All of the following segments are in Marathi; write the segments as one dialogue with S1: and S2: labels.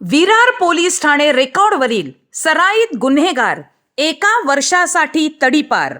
S1: विरार पोलीस ठाणे रेकॉर्डवरील सराईत गुन्हेगार एका वर्षासाठी तडीपार.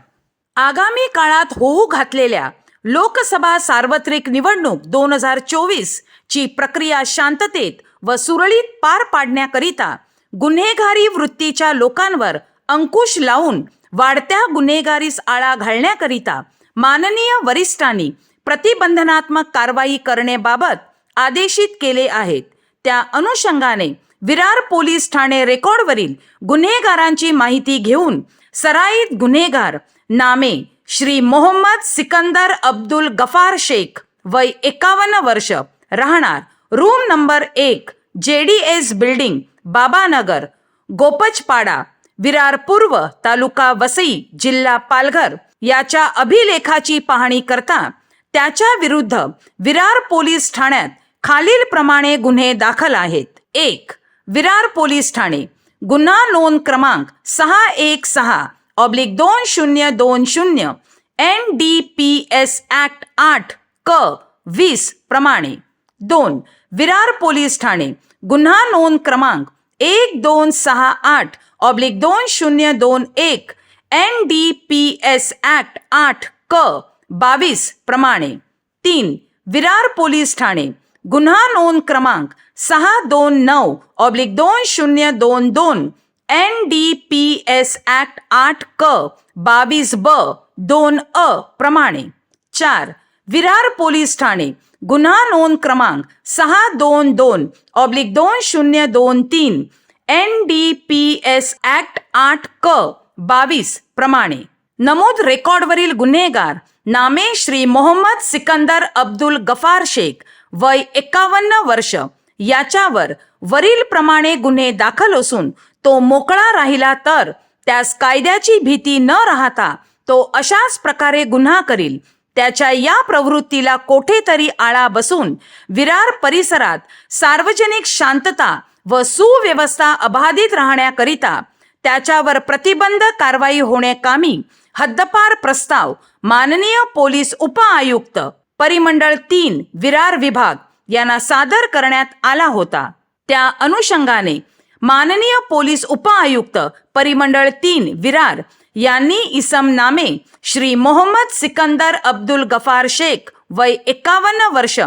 S1: आगामी काळात होऊ घातलेल्या लोकसभा सार्वत्रिक निवडणूक दोन हजार चोवीस ची प्रक्रिया शांततेत व सुरळीत पार पाडण्याकरिता गुन्हेगारी वृत्तीच्या लोकांवर अंकुश लावून वाढत्या गुन्हेगारीस आळा घालण्याकरिता माननीय वरिष्ठांनी प्रतिबंधनात्मक कारवाई करण्याबाबत आदेशित केले आहेत. त्या अनुषंगाने विरार पोलीस ठाणे रेकॉर्डवरील गुन्हेगारांची माहिती घेऊन सराईत गुन्हेगार नामे श्री मोहम्मद सिकंदर अब्दुल गफार शेख वय एकावन्न वर्ष राहणार रूम नंबर एक J D S building Babanagar Gopcharpada Virar पूर्व तालुका वसई जिल्हा पालघर याच्या अभिलेखाची पाहणी करता त्याच्या विरुद्ध विरार पोलीस ठाण्यात खालीलप्रमाणे गुन्हे दाखल आहेत. एक, विरार पोलीस ठाणे. गुन्हा नोंद क्रमांक सहा एक सहा ऑब्लिक दोन शून्य दोन शून्य N D P S act आठ, क, वीस प्रमाणे. दोन, विरार पोलीस ठाणे. गुन्हा नोंद क्रमांक एक दोन सहा आठ ऑब्लिक दोन शून्य दोन एक N D P S act आठ, क, बावीस प्रमाणे. तीन, विरार पोलीस ठाणे. गुन्हा नोंद क्रमांक सहा दोन नऊ ऑब्लिक दोन शून्य दोन दोन N D P S act आठ क, बावीस ब, दोन अ प्रमाणे. चार, विरार पोलीस ठाणे, गुन्हा नोंद क्रमांक सहा दोन दोन ऑब्लिक दोन शून्य दोन तीन N D P S act आठ क, बावीस प्रमाणे. नमूद रेकॉर्डवरील गुन्हेगार नामे श्री मोहम्मद सिकंदर अब्दुल गफार शेख वय एकावन्न वर्ष. याच्यावर वरील प्रमाणे गुन्हे दाखल असून तो मोकळा राहिला तर त्यास कायद्याची भीती न राहता तो अशाच प्रकारे गुन्हा करील. त्याच्या या प्रवृत्तीला कोठेतरी आळा बसून विरार परिसरात सार्वजनिक शांतता व सुव्यवस्था अबाधित राहण्याकरिता त्याच्यावर प्रतिबंध कारवाई होण्याकामी हद्दपार प्रस्ताव माननीय पोलीस उपआयुक्त परिमंडळ तीन विरार विभाग यांना सादर करण्यात आला होता. त्या अनुषंगाने माननीय पोलीस उपआयुक्त परिमंडळ तीन विरार यांनी इसम नामे श्री मोहम्मद सिकंदर अब्दुल गफार शेख वय एकावन्न वर्ष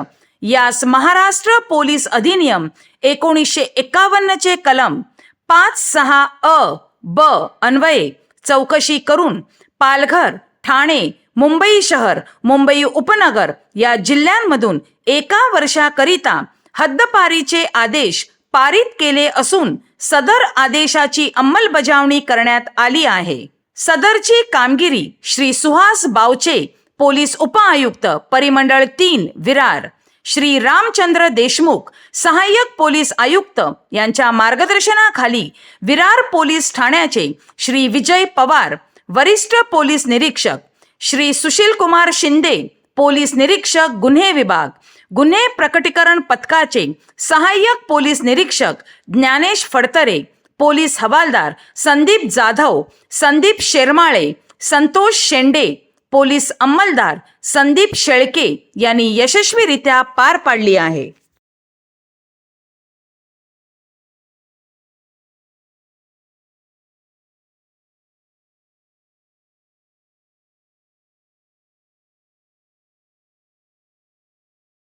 S1: यास महाराष्ट्र पोलीस अधिनियम एकोणीसशे एकावन्नचे कलम पाच सहा अ ब अन्वये चौकशी करून पालघर ठाणे मुंबई शहर मुंबई उपनगर या जिल्ह्यांमधून एका वर्षाकरिता हद्दपारीचे आदेश पारित केले असून सदर आदेशाची अंमलबजावणी करण्यात आली आहे. सदरची कामगिरी श्री सुहास बावचे पोलीस उपआयुक्त परिमंडळ तीन विरार. श्री रामचंद्र देशमुख सहाय्यक पोलीस आयुक्त यांच्या मार्गदर्शनाखाली विरार पोलीस ठाण्याचे श्री विजय पवार वरिष्ठ पोलीस निरीक्षक श्री सुशील कुमार शिंदे पोलीस निरीक्षक गुन्हे विभाग गुन्हे प्रकटीकरण पथकाचे सहाय्यक पोलीस निरीक्षक ज्ञानेश फडतरे पोलीस हवालदार संदीप जाधव संदीप शेरमाळे संतोष शेंडे पोलीस अंमलदार संदीप शेळके यांनी यशस्वीरित्या पार पाडली आहे.